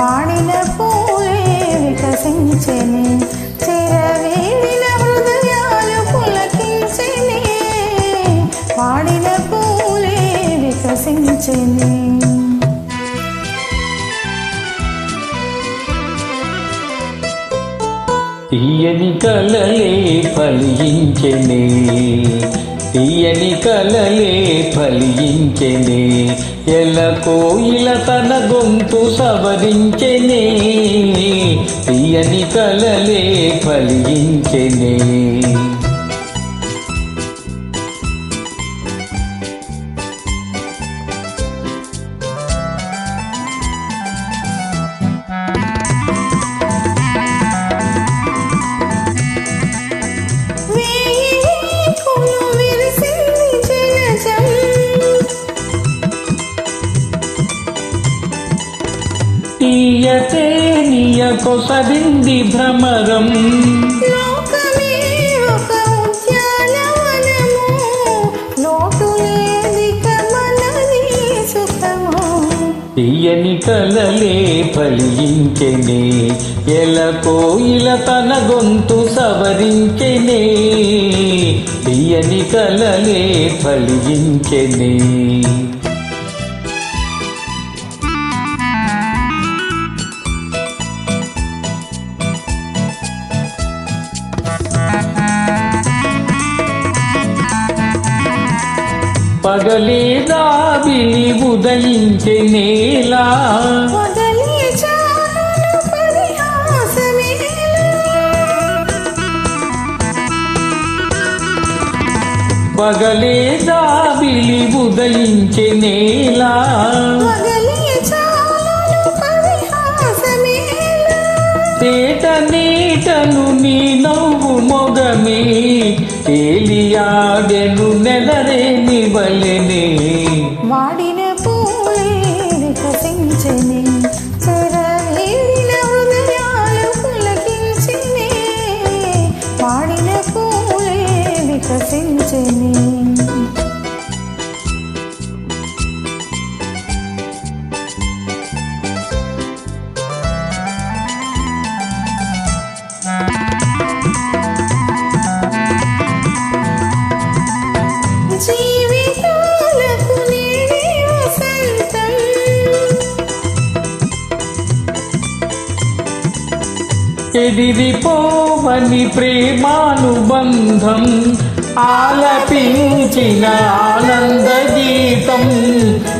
వాడిన పూలే వికసించని చిరవేడిన హృదయాలు పులకించని వాడిన పూలే వికసించని తీయని కలలే ఫలించెనే తీయని కలలే ఫలించెనే. ఎలకో కోయిల తన గొంతు సవరించెనే. తీయని కలలే ఫలించెనే. తీయతే నీయ కొసరింది భ్రమరం. తీయని కలలే ఫలించెనే ఎల కోయిల తన గొంతు సవరించెనే. తీయని కలలే ఫలించెనే. పగలే దాబిలి చాలును పరిహాసమేలా పగలే దాబిలి చాలును పరిహాసమేలా తేట నీటను నీ నవ్వు మొగమే. తేలియాడెను నెలరేని వలెనే వాడిన పూలే వికసించని వాడిన పూలే వికసించని ఎదిరిపోవని ప్రేమానుబంధం ఆలపించిన ఆనంద గీతం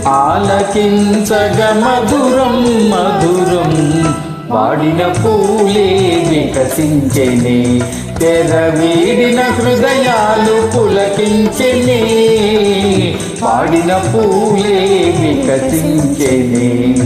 ఆలకించగ మధురం మధురం. వాడిన పూలే వికసించెనే తెరవీడిన హృదయాలు పులకించెనే. వాడిన పూలే వికసించెనే.